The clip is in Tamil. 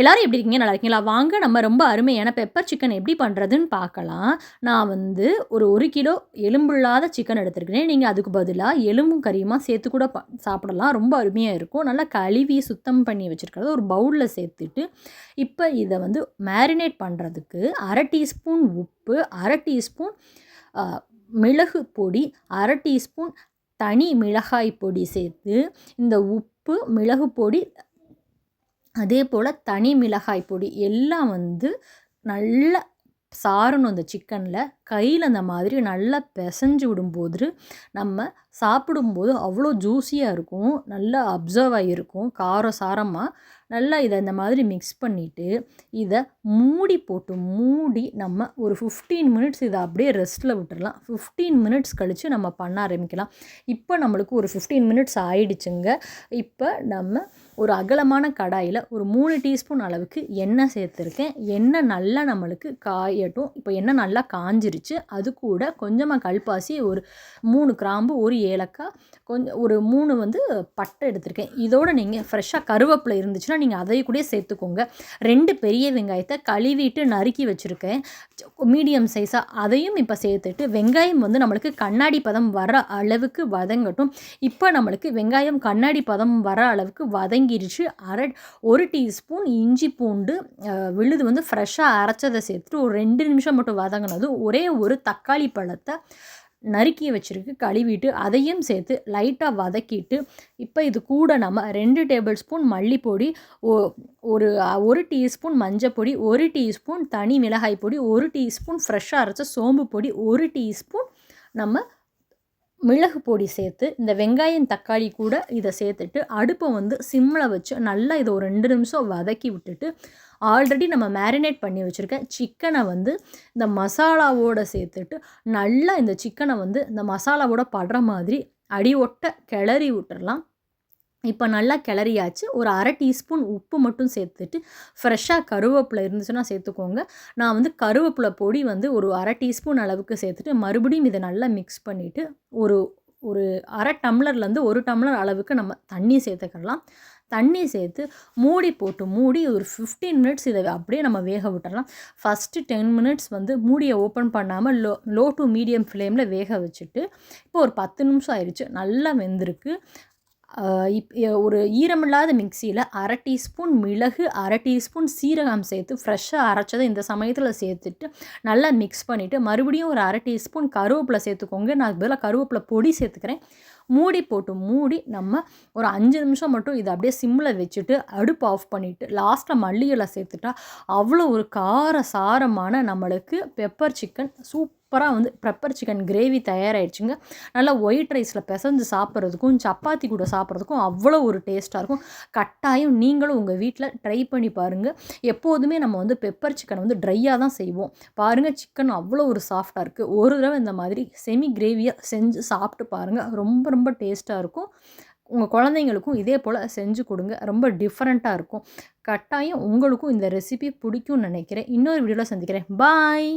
எல்லாரும் எப்படி இருக்கீங்க? நல்லா இருக்கீங்களா? வாங்க நம்ம ரொம்ப அருமையான பெப்பர் சிக்கன் எப்படி பண்ணுறதுன்னு பார்க்கலாம். நான் வந்து ஒரு ஒரு கிலோ எலும்பில்லாத சிக்கன் எடுத்துருக்கிறேன். நீங்கள் அதுக்கு பதிலாக எலும்பும் கறியுமா சேர்த்து கூட ப சாப்பிடலாம். ரொம்ப அருமையாக இருக்கும். நல்லா கழுவி சுத்தம் பண்ணி வச்சுருக்கிறத ஒரு பவுலில் சேர்த்துட்டு இப்போ இதை வந்து மேரினேட் பண்ணுறதுக்கு அரை டீஸ்பூன் உப்பு அரை டீஸ்பூன் மிளகு பொடி அரை டீஸ்பூன் தனி மிளகாய் பொடி சேர்த்து இந்த உப்பு மிளகு பொடி அதே போல் தனி மிளகாய் பொடி எல்லாம் வந்து நல்லா சாரணும் அந்த சிக்கனில் கையில் அந்த மாதிரி நல்லா பிசைஞ்சு விடும்போது நம்ம சாப்பிடும்போது அவ்வளோ ஜூஸியாக இருக்கும். நல்லா அப்சர்வ் ஆகியிருக்கும். காரம் சாரமாக நல்லா இதை இந்த மாதிரி மிக்ஸ் பண்ணிவிட்டு இதை மூடி போட்டு மூடி நம்ம ஒரு ஃபிஃப்டீன் மினிட்ஸ் இதை அப்படியே ரெஸ்ட்டில் விட்டுடலாம் ஃபிஃப்டீன் மினிட்ஸ் கழித்து நம்ம பண்ண ஆரம்பிக்கலாம். இப்போ நம்மளுக்கு ஒரு ஃபிஃப்டீன் மினிட்ஸ் ஆயிடுச்சுங்க. இப்போ நம்ம ஒரு அகலமான கடாயில் ஒரு மூணு டீஸ்பூன் அளவுக்கு எண்ணெய் சேர்த்துருக்கேன். எண்ணெய் நல்லா நம்மளுக்கு காயட்டும். இப்போ எண்ணெய் நல்லா காஞ்சிருச்சு. அது கூட கொஞ்சமாக கல்பாசி ஒரு மூணு கிராம்பு ஒரு ஏலக்காய். கொஞ்சம் ஒரு மூணு வந்து பட்டை எடுத்திருக்கேன். இதோடு நீங்கள் ஃப்ரெஷ்ஷாக கருவேப்பிலை இருந்துச்சுன்னா நீங்கள் அதையும் கூட சேர்த்துக்கோங்க. ரெண்டு பெரிய வெங்காயத்தை கழுவிட்டு நறுக்கி வச்சுருக்கேன். மீடியம் சைஸாக அதையும் இப்போ சேர்த்துட்டு வெங்காயம் வந்து நம்மளுக்கு கண்ணாடி பதம் வர அளவுக்கு வதங்கட்டும். இப்போ நம்மளுக்கு வெங்காயம் கண்ணாடி பதம் வர அளவுக்கு வதங்கிருச்சு. அரை ஒரு டீஸ்பூன் இஞ்சி பூண்டு விழுது வந்து ஃப்ரெஷ்ஷாக அரைச்சதை சேர்த்துட்டு ஒரு ரெண்டு நிமிஷம் மட்டும் வதங்கினதும் ஒரே ஒரு தக்காளி பழத்தை நறுக்கி வச்சுருக்கு கழுவிட்டு அதையும் சேர்த்து லைட்டாக வதக்கிட்டு இப்போ இது கூட நம்ம ரெண்டு டேபிள் ஸ்பூன் மல்லிப்பொடி ஒரு ஒரு டீஸ்பூன் மஞ்சப்பொடி ஒரு டீஸ்பூன் தனி மிளகாய் பொடி ஒரு டீஸ்பூன் ஃப்ரெஷ்ஷாக அரைச்ச சோம்பு பொடி ஒரு டீஸ்பூன் நம்ம மிளகு பொடி சேர்த்து இந்த வெங்காயம் தக்காளி கூட இதை சேர்த்துட்டு அடுப்பை வந்து சிம்மில் வச்சு நல்லா இதை ஒரு ரெண்டு நிமிஷம் வதக்கி விட்டுட்டு ஆல்ரெடி நம்ம மேரினேட் பண்ணி வச்சுருக்க சிக்கனை வந்து இந்த மசாலாவோடு சேர்த்துட்டு நல்லா இந்த சிக்கனை வந்து இந்த மசாலாவோட படுற மாதிரி அடி ஒட்ட கிளறி விட்டுறலாம். இப்போ நல்லா கிளறியாச்சு. ஒரு அரை டீஸ்பூன் உப்பு மட்டும் சேர்த்துட்டு ஃப்ரெஷ்ஷாக கருவேப்பிலை இருந்துச்சுன்னா சேர்த்துக்கோங்க. நான் வந்து கருவேப்பிலை பொடி வந்து ஒரு அரை டீஸ்பூன் அளவுக்கு சேர்த்துட்டு மறுபடியும் இதை நல்லா மிக்ஸ் பண்ணிவிட்டு ஒரு ஒரு அரை டம்ளர்லேருந்து ஒரு டம்ளர் அளவுக்கு நம்ம தண்ணி சேர்த்துக்கலாம். தண்ணி சேர்த்து மூடி போட்டு மூடி ஒரு ஃபிஃப்டீன் மினிட்ஸ் இதை அப்படியே நம்ம வேக விட்டுறலாம். ஃபஸ்ட்டு டென் மினிட்ஸ் வந்து மூடியை ஓப்பன் பண்ணாமல் லோ லோ டு மீடியம் ஃப்ளேமில் வேக வச்சுட்டு இப்போ ஒரு பத்து நிமிஷம் ஆயிடுச்சு. நல்லா வெந்திருக்கு. இப் ஒரு ஈரமில்லாத மிக்சியில் அரை டீஸ்பூன் மிளகு அரை டீஸ்பூன் சீரகம் சேர்த்து ஃப்ரெஷ்ஷாக அரைச்சதை இந்த சமயத்தில் சேர்த்துட்டு நல்லா மிக்ஸ் பண்ணிவிட்டு மறுபடியும் ஒரு அரை டீஸ்பூன் கருவேப்பிலை சேர்த்துக்கோங்க. நான் பதிலாக கருவேப்பிலை பொடி சேர்த்துக்கிறேன். மூடி போட்டு மூடி நம்ம ஒரு அஞ்சு நிமிஷம் மட்டும் இதை அப்படியே சிம்மில் வச்சுட்டு அடுப்பு ஆஃப் பண்ணிவிட்டு லாஸ்ட்டில் மல்லிகளை சேர்த்துட்டா அவ்வளோ ஒரு கார சாரமான நம்மளுக்கு பெப்பர் சிக்கன் சூப் சூப்பராக வந்து பெப்பர் சிக்கன் கிரேவி தயாராகிடுச்சுங்க நல்லா ஒயிட் ரைஸில் பிசைஞ்சு சாப்பிட்றதுக்கும் சப்பாத்தி கூட சாப்பிட்றதுக்கும் அவ்வளோ ஒரு டேஸ்ட்டாக இருக்கும். கட்டாயம் நீங்களும் உங்கள் வீட்டில் ட்ரை பண்ணி பாருங்கள் எப்போதுமே நம்ம வந்து பெப்பர் சிக்கன் வந்து ட்ரையாக தான் செய்வோம். பாருங்கள் சிக்கன் அவ்வளோ ஒரு சாஃப்டாக இருக்குது ஒரு தடவை இந்த மாதிரி செமி கிரேவியாக செஞ்சு சாப்பிட்டு பாருங்கள் ரொம்ப ரொம்ப டேஸ்ட்டாக இருக்கும். உங்கள் குழந்தைங்களுக்கும் இதே போல் செஞ்சு கொடுங்க. ரொம்ப டிஃப்ரெண்ட்டாக இருக்கும். கட்டாயம் உங்களுக்கும் இந்த ரெசிபி பிடிக்கும்னு நினைக்கிறேன். இன்னொரு வீடியோவில் சந்திக்கிறேன். பாய்